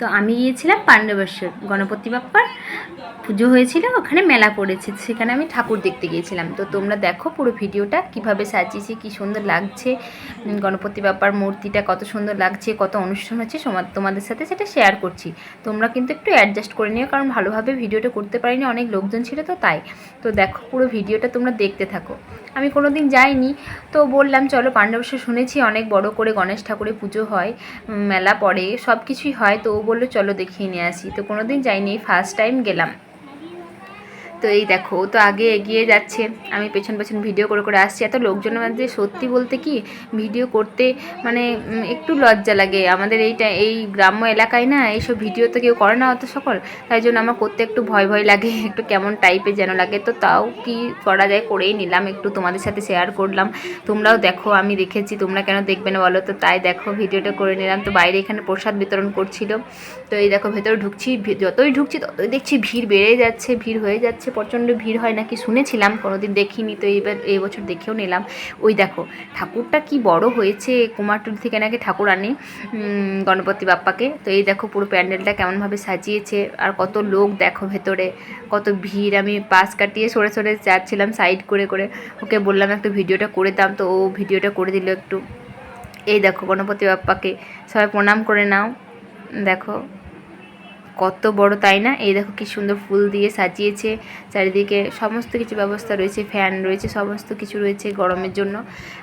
তো আমি গিয়েছিলাম পাণ্ডবেশ্বর, গণপতি বাপ্পার পুজো হয়েছিল, ওখানে মেলা পড়েছে, সেখানে আমি ঠাকুর দেখতে গিয়েছিলাম। তো তোমরা দেখো পুরো ভিডিওটা, কীভাবে সাজিয়েছি, কি সুন্দর লাগছে গণপতি বাপ্পার মূর্তিটা কত সুন্দর লাগছে, কত অনুষ্ঠান হচ্ছে তোমাদের সাথে সেটা শেয়ার করছি। তোমরা কিন্তু একটু অ্যাডজাস্ট করে নিও, কারণ ভালোভাবে ভিডিওটা করতে পারিনি, অনেক লোকজন ছিল তো তাই। তো দেখো পুরো ভিডিওটা তোমরা দেখতে থাকো। আমি কোনো দিন যাইনি, তো বললাম, চলো পাণ্ডবেশ্বর শুনেছি, অনেক বড় করে গণেশ ঠাকুরের পুজো হয় মেলা পড়ে সব কিছুই হয়। তো ও বলল চলো দেখিয়ে নিয়ে আসি। তো কোনো দিন যাইনি ফার্স্ট টাইম গেলাম। তো এই দেখো, ও তো আগে এগিয়ে যাচ্ছে। আমি পেছন পেছন ভিডিও করে করে আসছি। এত লোকজনের মধ্যে সত্যি বলতে কি ভিডিও করতে মানে একটু লজ্জা লাগে। আমাদের এইটা এই গ্রাম্য এলাকায় না এইসব ভিডিও তো কেউ করে না অত সকল। তাই জন্য আমার করতে একটু ভয় ভয় লাগে, একটু কেমন টাইপের যেন লাগে। তো তাও কি করা যায় করেই নিলাম, একটু তোমাদের সাথে শেয়ার করলাম। তোমরাও দেখো, আমি দেখেছি, তোমরা কেন দেখবে না বলো তো? তাই দেখো, ভিডিওটা করে নিলাম। তো বাইরে এখানে প্রসাদ বিতরণ করছিল। তো এই দেখো, ভেতরে ঢুকছি যতই ঢুকছি ততই দেখছি ভিড় বেড়ে যাচ্ছে, ভিড় হয়ে যাচ্ছে। প্রচণ্ড ভিড় হয় নাকি শুনেছিলাম, কোনোদিন দেখিনি, তো এইবার এই বছর দেখেও নিলাম। ওই দেখো, ঠাকুরটা কি বড় হয়েছে, কুমারটুলি থেকে নাকি ঠাকুর আনে গণপতি বাপ্পাকে। তো এই দেখো, পুরো প্যান্ডেলটা কেমনভাবে সাজিয়েছে, আর কত লোক দেখো ভেতরে, কত ভিড়। আমি পাশ কাটিয়ে সরে সরে যাচ্ছিলাম সাইড করে করে। ওকে বললাম, একটু ভিডিওটা করে দাম তো ও ভিডিওটা করে দিল একটু। এই দেখো, গণপতি বাপ্পাকে, সবাই প্রণাম করে নাও। দেখো কত বড় তাই না? এই দেখো কি সুন্দর ফুল দিয়ে সাজিয়েছে। চারিদিকে সমস্ত কিছু ব্যবস্থা রয়েছে, ফ্যান রয়েছে, সমস্ত কিছু রয়েছে গরমের জন্য।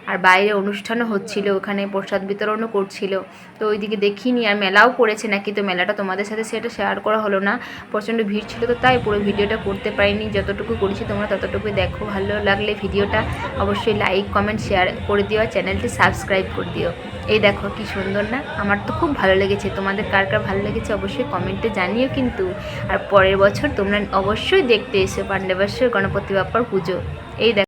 আর বাইরে অনুষ্ঠানও হচ্ছিল, ওখানে প্রসাদ বিতরণও করছিল। তো ওইদিকে দেখিনি, আর মেলাও পড়েছে নাকি? তো মেলাটা তোমাদের সাথে সেটা শেয়ার করা হলো না। প্রচণ্ড ভিড় ছিল তো তাই পুরো ভিডিওটা করতে পারিনি। যতটুকু করেছি তোমরা ততটুকুই দেখো। ভালো লাগলে ভিডিওটা অবশ্যই লাইক কমেন্ট শেয়ার করে দিও আর চ্যানেলটি সাবস্ক্রাইব করে দিও। এই দেখো কি সুন্দর না? আমার তো খুব ভালো লেগেছে। তোমাদের কার কার ভালো লেগেছে অবশ্যই কমেন্টে জানিও কিন্তু। আর পরের বছর তোমরা অবশ্যই দেখতে এসো পাণ্ডবেশ্বর গণপতি বাপ্পার পুজো। এই